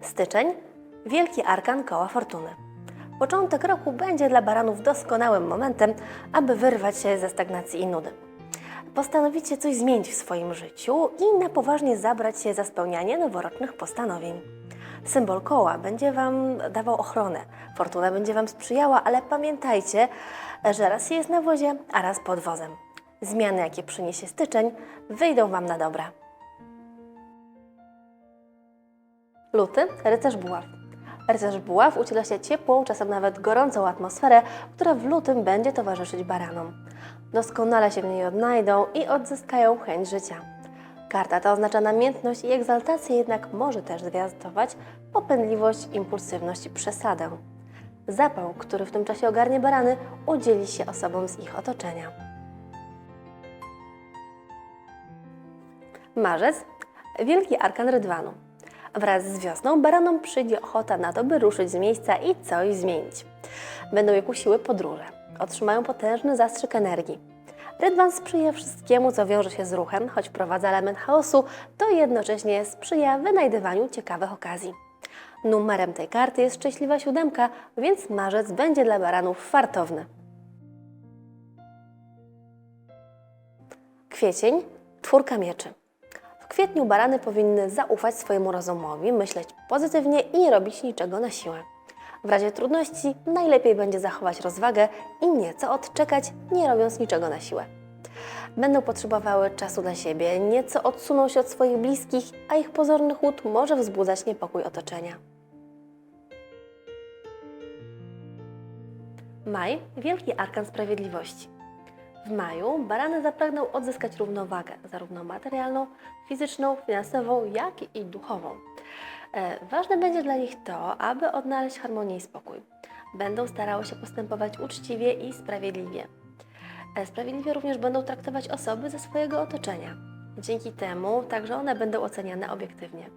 Styczeń Wielki Arkan Koła Fortuny. Początek roku będzie dla baranów doskonałym momentem, aby wyrwać się ze stagnacji i nudy. Postanowicie coś zmienić w swoim życiu i na poważnie zabrać się za spełnianie noworocznych postanowień. Symbol koła będzie Wam dawał ochronę, fortuna będzie Wam sprzyjała, ale pamiętajcie, że raz jest na wozie, a raz pod wozem. Zmiany, jakie przyniesie styczeń, wyjdą Wam na dobre. Luty, rycerz buław. Rycerz buław uciela się ciepłą, czasem nawet gorącą atmosferę, która w lutym będzie towarzyszyć baranom. Doskonale się w niej odnajdą i odzyskają chęć życia. Karta ta oznacza namiętność i egzaltację, jednak może też zwiastować popędliwość, impulsywność i przesadę. Zapał, który w tym czasie ogarnie barany, udzieli się osobom z ich otoczenia. Marzec Wielki Arkan Rydwanu. Wraz z wiosną baranom przyjdzie ochota na to, by ruszyć z miejsca i coś zmienić. Będą je kusiły podróże. Otrzymają potężny zastrzyk energii. Rydwan sprzyja wszystkiemu, co wiąże się z ruchem, choć wprowadza element chaosu, to jednocześnie sprzyja wynajdywaniu ciekawych okazji. Numerem tej karty jest szczęśliwa siódemka, więc marzec będzie dla baranów fartowny. Kwiecień, czwórka mieczy. Kwietniu barany powinny zaufać swojemu rozumowi, myśleć pozytywnie i nie robić niczego na siłę. W razie trudności najlepiej będzie zachować rozwagę i nieco odczekać, nie robiąc niczego na siłę. Będą potrzebowały czasu dla siebie, nieco odsuną się od swoich bliskich, a ich pozorny chłód może wzbudzać niepokój otoczenia. Maj Wielki Arkan Sprawiedliwości. W maju barany zapragną odzyskać równowagę, zarówno materialną, fizyczną, finansową, jak i duchową. E, Ważne będzie dla nich to, aby odnaleźć harmonię i spokój. Będą starały się postępować uczciwie i sprawiedliwie. E, Sprawiedliwie również będą traktować osoby ze swojego otoczenia. Dzięki temu także one będą oceniane obiektywnie.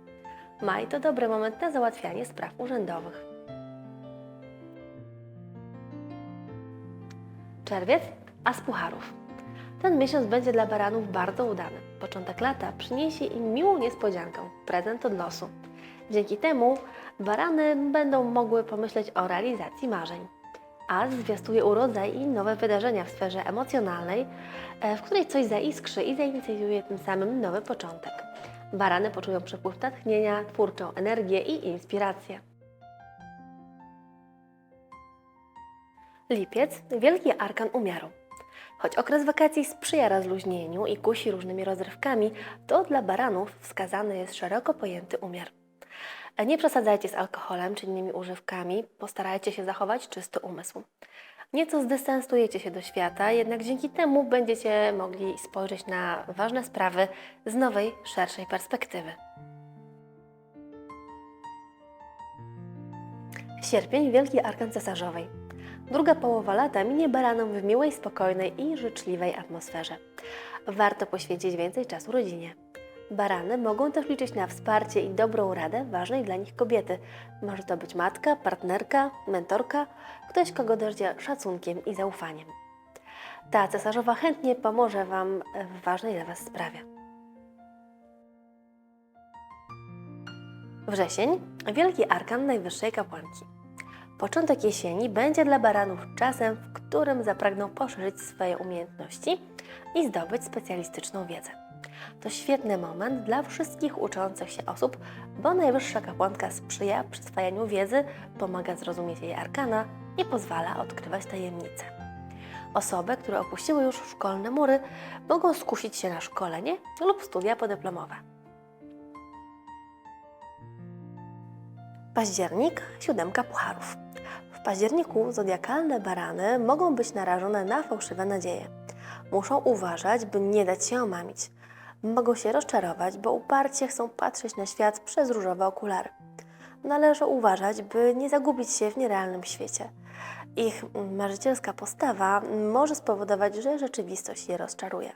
Maj to dobry moment na załatwianie spraw urzędowych. Czerwiec, as pucharów. Ten miesiąc będzie dla baranów bardzo udany. Początek lata przyniesie im miłą niespodziankę, prezent od losu. Dzięki temu barany będą mogły pomyśleć o realizacji marzeń. As zwiastuje urodzaj i nowe wydarzenia w sferze emocjonalnej, e, w której coś zaiskrzy i zainicjuje tym samym nowy początek. Barany poczują przepływ natchnienia, twórczą energię i inspirację. Lipiec Wielki Arkan Umiaru. Choć okres wakacji sprzyja rozluźnieniu i kusi różnymi rozrywkami, to dla baranów wskazany jest szeroko pojęty umiar. Nie przesadzajcie z alkoholem czy innymi używkami, postarajcie się zachować czysty umysł. Nieco zdystansujecie się do świata, jednak dzięki temu będziecie mogli spojrzeć na ważne sprawy z nowej, szerszej perspektywy. Sierpień Wielki Arkan Cesarzowej. Druga połowa lata minie baranom w miłej, spokojnej i życzliwej atmosferze. Warto poświęcić więcej czasu rodzinie. Barany mogą też liczyć na wsparcie i dobrą radę ważnej dla nich kobiety. Może to być matka, partnerka, mentorka, ktoś, kogo darzycie szacunkiem i zaufaniem. Ta cesarzowa chętnie pomoże Wam w ważnej dla Was sprawie. Wrzesień Wielki Arkan Najwyższej Kapłanki. Początek jesieni będzie dla baranów czasem, w którym zapragną poszerzyć swoje umiejętności i zdobyć specjalistyczną wiedzę. To świetny moment dla wszystkich uczących się osób, bo najwyższa kapłanka sprzyja przyswajaniu wiedzy, pomaga zrozumieć jej arkana i pozwala odkrywać tajemnice. Osoby, które opuściły już szkolne mury, mogą skusić się na szkolenie lub studia podyplomowe. Październik, siódemka pucharów. W październiku zodiakalne barany mogą być narażone na fałszywe nadzieje. Muszą uważać, by nie dać się omamić. Mogą się rozczarować, bo uparcie chcą patrzeć na świat przez różowe okulary. Należy uważać, by nie zagubić się w nierealnym świecie. Ich marzycielska postawa może spowodować, że rzeczywistość je rozczaruje.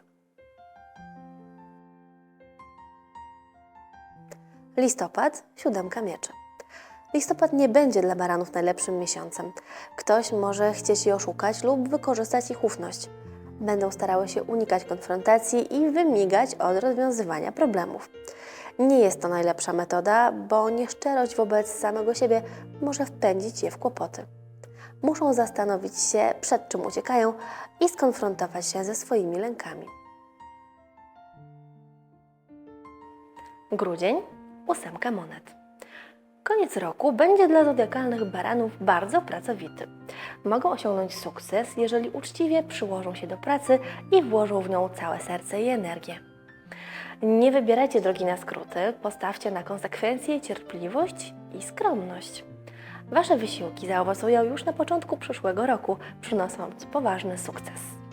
Listopad, siódemka mieczy. Listopad nie będzie dla baranów najlepszym miesiącem. Ktoś może chcieć je oszukać lub wykorzystać ich ufność. Będą starały się unikać konfrontacji i wymigać od rozwiązywania problemów. Nie jest to najlepsza metoda, bo nieszczerość wobec samego siebie może wpędzić je w kłopoty. Muszą zastanowić się, przed czym uciekają i skonfrontować się ze swoimi lękami. Grudzień, ósemka monet. Koniec roku będzie dla zodiakalnych baranów bardzo pracowity. Mogą osiągnąć sukces, jeżeli uczciwie przyłożą się do pracy i włożą w nią całe serce i energię. Nie wybierajcie drogi na skróty, postawcie na konsekwencje, cierpliwość i skromność. Wasze wysiłki zaowocują już na początku przyszłego roku, przynosząc poważny sukces.